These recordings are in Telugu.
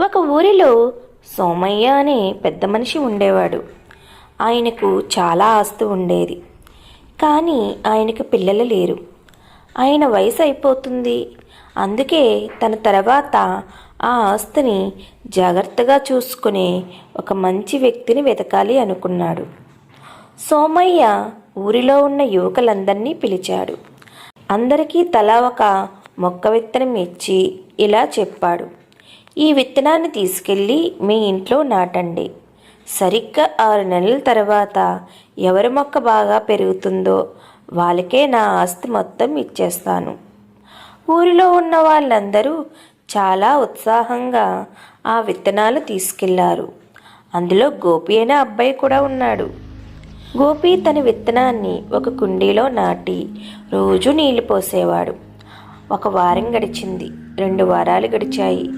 ఒక ఊరిలో సోమయ్య అనే పెద్ద మనిషి ఉండేవాడు. ఆయనకు చాలా ఆస్తి ఉండేది. కానీ ఆయనకు పిల్లలు లేరు. ఆయన వయసు అయిపోతుంది. అందుకే తన తర్వాత ఆ ఆస్తిని జాగ్రత్తగా చూసుకునే ఒక మంచి వ్యక్తిని వెతకాలి అనుకున్నాడు. సోమయ్య ఊరిలో ఉన్న యువకులందరినీ పిలిచాడు. అందరికీ తలా ఒక మొక్క విత్తనం ఇచ్చి ఇలా చెప్పాడు. ఈ విత్తనాన్ని తీసుకెళ్ళి మీ ఇంట్లో నాటండి. సరిగ్గా ఆరు నెలల తర్వాత ఎవరి మొక్క బాగా పెరుగుతుందో వాళ్ళకే నా ఆస్తి మొత్తం ఇచ్చేస్తాను. ఊరిలో ఉన్న వాళ్ళందరూ చాలా ఉత్సాహంగా ఆ విత్తనాలు తీసుకెళ్ళారు. అందులో గోపి అనే అబ్బాయి కూడా ఉన్నాడు. గోపి తన విత్తనాన్ని ఒక కుండీలో నాటి రోజు నీళ్ళు పోసేవాడు. ఒక వారం గడిచింది. రెండు వారాలు గడిచాయి.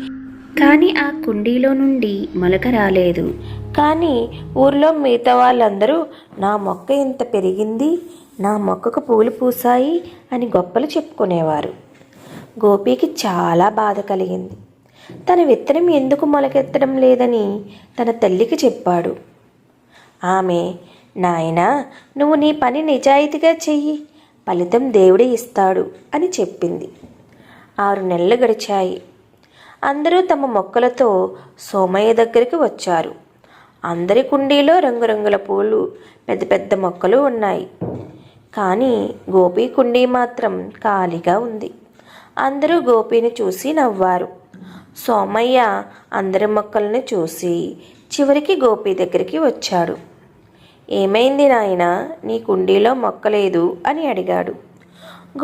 కానీ ఆ కుండీలో నుండి మొలక రాలేదు. కానీ ఊర్లో మిగతా వాళ్ళందరూ నా మొక్క ఇంత పెరిగింది నా మొక్కకు పూలు పూసాయి అని గొప్పలు చెప్పుకునేవారు. గోపికి చాలా బాధ కలిగింది. తన విత్తనం ఎందుకు మొలకెత్తడం లేదని తన తల్లికి చెప్పాడు. ఆమె నాయనా నువ్వు నీ పని నిజాయితీగా చెయ్యి ఫలితం దేవుడే ఇస్తాడు అని చెప్పింది. ఆరు నెలలు గడిచాయి. అందరూ తమ మొక్కలతో సోమయ్య దగ్గరికి వచ్చారు. అందరి కుండీలో రంగురంగుల పూలు పెద్ద పెద్ద మొక్కలు ఉన్నాయి. కానీ గోపి కుండీ మాత్రం ఖాళీగా ఉంది. అందరూ గోపిని చూసి నవ్వారు. సోమయ్య అందరి మొక్కల్ని చూసి చివరికి గోపి దగ్గరికి వచ్చాడు. ఏమైంది నాయన నీ కుండీలో మొక్కలేదు అని అడిగాడు.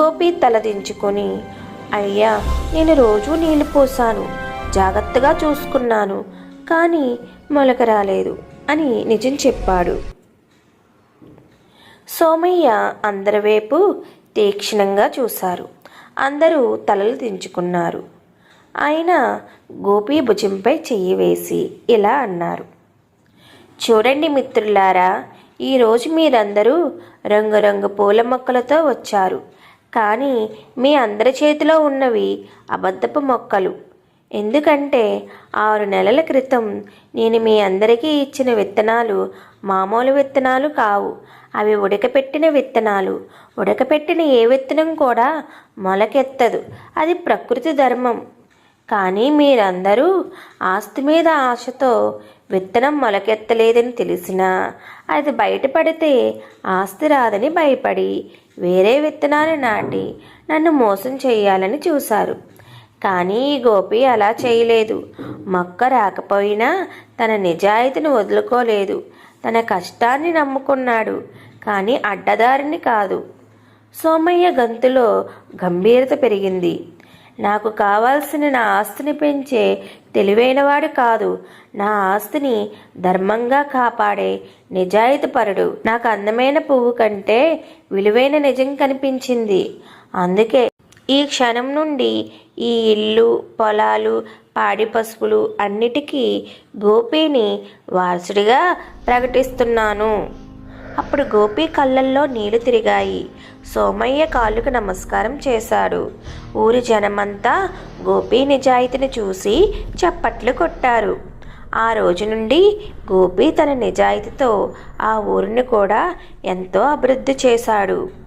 గోపి తలదించుకొని అయ్యా నేను రోజూ నీళ్ళు పోసాను జాగ్రత్తగా చూసుకున్నాను కానీ మొలక రాలేదు అని నిజం చెప్పాడు. సోమయ్య అందరి వైపు తీక్షణంగా చూశారు. అందరూ తలలు దించుకున్నారు. ఆయన గోపి భుజంపై చెయ్యి వేసి ఇలా అన్నారు. చూడండి మిత్రులారా ఈరోజు మీరందరూ రంగురంగు పూల మొక్కలతో వచ్చారు. కానీ మీ అందరి చేతిలో ఉన్నవి అబద్ధపు మొక్కలు. ఎందుకంటే ఆరు నెలల క్రితం నేను మీ అందరికీ ఇచ్చిన విత్తనాలు మామూలు విత్తనాలు కావు. అవి ఉడకపెట్టిన విత్తనాలు. ఉడకపెట్టిన ఏ విత్తనం కూడా మొలకెత్తదు. అది ప్రకృతి ధర్మం. కానీ మీరందరూ ఆస్తి మీద ఆశతో విత్తనం మొలకెత్తలేదని తెలిసినా అది బయటపడితే ఆస్తి రాదని భయపడి వేరే విత్తనాలు నాటి నన్ను మోసం చేయాలని చూశారు. కానీ ఈ గోపి అలా చేయలేదు. మొక్క రాకపోయినా తన నిజాయితీని వదులుకోలేదు. తన కష్టాన్ని నమ్ముకున్నాడు కానీ అడ్డదారిని కాదు. సోమయ్య గంతులో గంభీరత పెరిగింది. నాకు కావాల్సిన నా ఆస్తిని పెంచే తెలివైనవాడు కాదు. నా ఆస్తిని ధర్మంగా కాపాడే నిజాయితీపరుడు నాకు అందమైన పువ్వు కంటే విలువైన నిజం కనిపించింది. అందుకే ఈ క్షణం నుండి ఈ ఇల్లు పొలాలు పాడి పశువులు అన్నిటికీ గోపిని వారసుడిగా ప్రకటిస్తున్నాను. అప్పుడు గోపి కళ్ళల్లో నీళ్ళు తిరిగాయి. సోమయ్య కాళ్ళకు నమస్కారం చేశాడు. ఊరి జనమంతా గోపి నిజాయితీని చూసి చప్పట్లు కొట్టారు. ఆ రోజు నుండి గోపి తన నిజాయితీతో ఆ ఊరిని కూడా ఎంతో అభివృద్ధి చేశాడు.